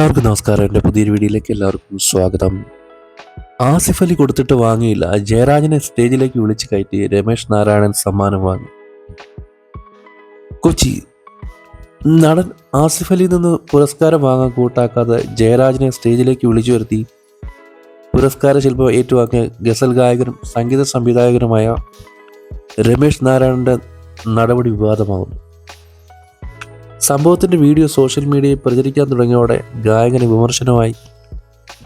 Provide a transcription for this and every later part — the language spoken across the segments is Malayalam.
എല്ലാവർക്കും നമസ്കാരം. എന്റെ പുതിയൊരു വീഡിയോയിലേക്ക് എല്ലാവർക്കും സ്വാഗതം. ആസിഫ് അലി കൊടുത്തിട്ട് വാങ്ങിയില്ല. ജയരാജനെ സ്റ്റേജിലേക്ക് വിളിച്ചു കയറ്റി രമേശ് നാരായണൻ സമ്മാനം വാങ്ങി. കൊച്ചി. നടൻ ആസിഫ് അലിയിൽ നിന്ന് പുരസ്കാരം വാങ്ങാൻ കൂട്ടാക്കാതെ ജയരാജനെ സ്റ്റേജിലേക്ക് വിളിച്ചു വരുത്തി. പുരസ്കാര ശില്പം ഏറ്റുവാങ്ങിയ ഗസൽ ഗായകനും സംഗീത സംവിധായകനുമായ രമേശ് നാരായണന്റെ നടപടി വിവാദമാകുന്നു സംഭവത്തിന്റെ വീഡിയോ സോഷ്യൽ മീഡിയയിൽ പ്രചരിക്കാൻ തുടങ്ങിയോടെ ഗായകന് വിമർശനമായി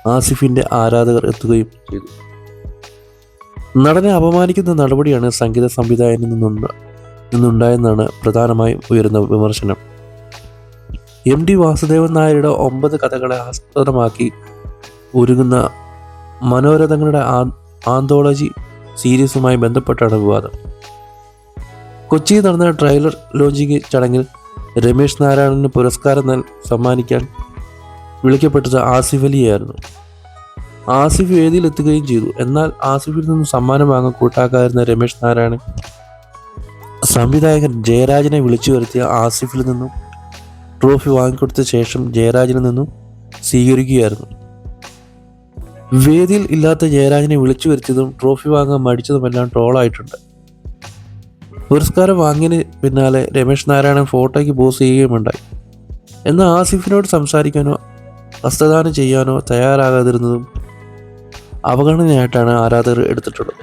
ആസിഫിന്റെ ആരാധകർ എത്തുകയും ചെയ്തു. നടനെ അപമാനിക്കുന്ന നടപടിയാണ് സംഗീത സംവിധായകനിൽ നിന്നുണ്ട് നിന്നുണ്ടായെന്നാണ് പ്രധാനമായും ഉയരുന്ന വിമർശനം. എം ഡി വാസുദേവൻ നായരുടെ ഒമ്പത് കഥകളെ ആസ്പദമാക്കി ഒരുങ്ങുന്ന മനോരഥങ്ങളുടെ ആന്തോളജി സീരീസുമായി ബന്ധപ്പെട്ടാണ് വിവാദം. കൊച്ചിയിൽ നടന്ന ട്രെയിലർ ലോഞ്ചിങ് ചടങ്ങിൽ രമേശ് നാരായണന് പുരസ്കാരം സമ്മാനിക്കാൻ വിളിക്കപ്പെട്ടത് ആസിഫ് അലിയായിരുന്നു. ആസിഫ് വേദിയിലെത്തുകയും ചെയ്തു. എന്നാൽ ആസിഫിൽ നിന്ന് സമ്മാനം വാങ്ങാൻ കൂട്ടാക്കാതിരുന്ന രമേശ് നാരായണൻ സംവിധായകൻ ജയരാജനെ വിളിച്ചു വരുത്തിയ ആസിഫിൽ നിന്നും ട്രോഫി വാങ്ങിക്കൊടുത്ത ശേഷം ജയരാജനിൽ നിന്നും സ്വീകരിക്കുകയായിരുന്നു. വേദിയിൽ ഇല്ലാത്ത ജയരാജനെ വിളിച്ചു വരുത്തിയതും ട്രോഫി വാങ്ങാൻ മടിച്ചതുമെല്ലാം ട്രോളായിട്ടുണ്ട്. പുരസ്കാരം വാങ്ങിയതിന് പിന്നാലെ രമേശ് നാരായണൻ ഫോട്ടോയ്ക്ക് പോസ് ചെയ്യുകയുമുണ്ടായി എന്നാൽ ആസിഫിനോട് സംസാരിക്കാനോ ഹസ്തദാനം ചെയ്യാനോ തയ്യാറാകാതിരുന്നതും അവഗണനയായിട്ടാണ് ആരാധകർ എടുത്തിട്ടുള്ളത്.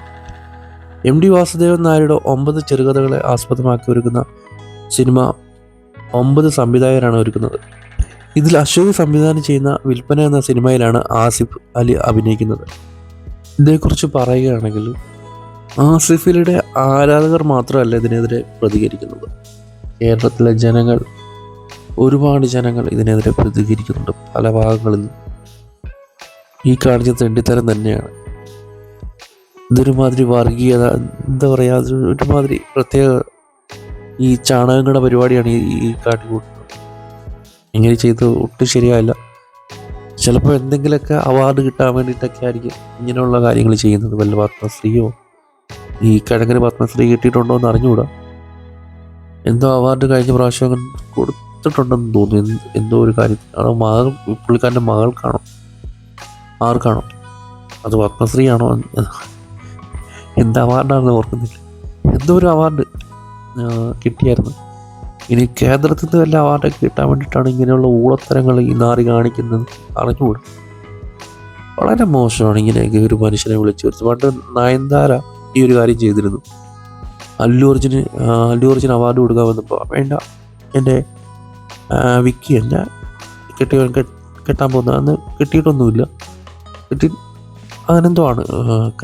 എം ഡി വാസുദേവൻ നായരുടെ ഒമ്പത് ചെറുകഥകളെ ആസ്പദമാക്കി ഒരുക്കുന്ന സിനിമ ഒമ്പത് സംവിധായകരാണ് ഒരുക്കുന്നത്. ഇതിൽ അശോക് സംവിധാനം ചെയ്യുന്ന വിൽപ്പന എന്ന സിനിമയിലാണ് ആസിഫ് അലി അഭിനയിക്കുന്നത്. ഇതേക്കുറിച്ച് പറയുകയാണെങ്കിൽ ആസിഫിലിയുടെ ആരാധകർ മാത്രമല്ല ഇതിനെതിരെ പ്രതികരിക്കുന്നത്. കേരളത്തിലെ ജനങ്ങൾ ഒരുപാട് ജനങ്ങൾ ഇതിനെതിരെ പ്രതികരിക്കുന്നുണ്ട് പല ഭാഗങ്ങളിൽ. ഈ കാണിച്ച തെണ്ടിത്തരം തന്നെയാണ്. ഇതൊരുമാതിരി വർഗീയത എന്താ പറയുക ഒരുമാതിരി പ്രത്യേക ഈ ചാണകങ്ങളുടെ പരിപാടിയാണ് ഈ കാട്ടിക്കൂട്ടുന്നത് ഇങ്ങനെ ചെയ്ത് ഒട്ടും ശരിയായില്ല. ചിലപ്പോൾ എന്തെങ്കിലുമൊക്കെ അവാർഡ് കിട്ടാൻ വേണ്ടിയിട്ടൊക്കെ ആയിരിക്കും ഇങ്ങനെയുള്ള കാര്യങ്ങൾ ചെയ്യുന്നത്. വല്ല പത്മശ്രീയോ ഈ കിഴങ്ങിന് പത്മശ്രീ കിട്ടിയിട്ടുണ്ടോ എന്ന് അറിഞ്ഞുകൂടാ. എന്തോ അവാർഡ് കഴിഞ്ഞ പ്രാവശ്യം കൊടുത്തിട്ടുണ്ടെന്ന് തോന്നുന്നു. എന്തോ ഒരു കാര്യം. ആണോ മകൾ പുള്ളിക്കാരന്റെ മകൾക്കാണോ ആർക്കാണോ അത് പത്മശ്രീ ആണോ എന്ത് അവാർഡാണെന്ന് ഓർക്കുന്നില്ല. എന്തോ ഒരു അവാർഡ് കിട്ടിയായിരുന്നു. ഇനി കേന്ദ്രത്തിൽ നിന്ന് വല്ല അവാർഡൊക്കെ കിട്ടാൻ വേണ്ടിയിട്ടാണ് ഇങ്ങനെയുള്ള ഊളത്തരങ്ങൾ ഈ നാറി കാണിക്കുന്നത് അറിഞ്ഞുകൂടും. വളരെ മോശമാണ് ഇങ്ങനെയൊക്കെ ഒരു മനുഷ്യനെ വിളിച്ചു വരുന്നത് പണ്ട് നയൻതാര ഈ ഒരു കാര്യം ചെയ്തിരുന്നു. അല്ലു അർജുന് അല്ലു അർജുൻ അവാർഡ് കൊടുക്കാൻ വന്നപ്പോൾ വേണ്ട എന്റെ വിക്കി എന്നെ കെട്ടിയവൻ കെ- കെട്ടാൻ പോകുന്ന അന്ന് കിട്ടിയിട്ടൊന്നുമില്ല. കിട്ടി അങ്ങനെന്തോ ആണ്.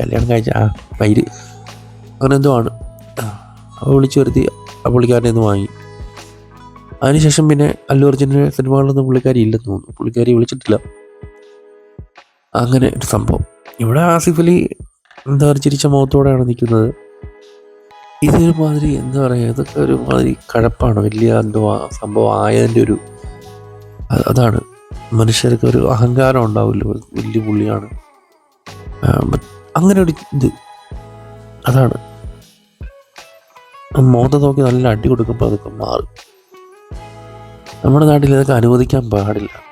കല്യാണം കഴിച്ച ആ പൈര് അങ്ങനെന്തോ ആണ്. അപ്പോൾ വിളിച്ചു വരുത്തി ആ പുള്ളിക്കാരനെ ഒന്ന് വാങ്ങി. അതിനുശേഷം പിന്നെ അല്ലു അർജുന്റെ സിനിമകളിലൊന്നും പുള്ളിക്കാരി ഇല്ലെന്ന് തോന്നുന്നു. പുള്ളിക്കാരി വിളിച്ചിട്ടില്ല. അങ്ങനെ ഒരു സംഭവം. ഇവിടെ ആസിഫ് അലി എന്താ ചിരിച്ച മുഖത്തോടെയാണ് നിൽക്കുന്നത്? ഇതൊരു മാതിരി എന്താ പറയുക ഇതൊക്കെ ഒരു മാതിരി കഴപ്പാണ് വലിയ എന്തോ സംഭവം ആയതിന്റെ ഒരു അതാണ്. മനുഷ്യർക്ക് ഒരു അഹങ്കാരം ഉണ്ടാവില്ലോ വലിയ പുള്ളിയാണ്. അങ്ങനെ ഒരു ഇത്. അതാണ്. മുഖത്തെ നോക്കി നല്ല അടി കൊടുക്കുമ്പോൾ അതൊക്കെ മാറും. നമ്മുടെ നാട്ടിൽ ഇതൊക്കെ അനുവദിക്കാൻ പാടില്ല.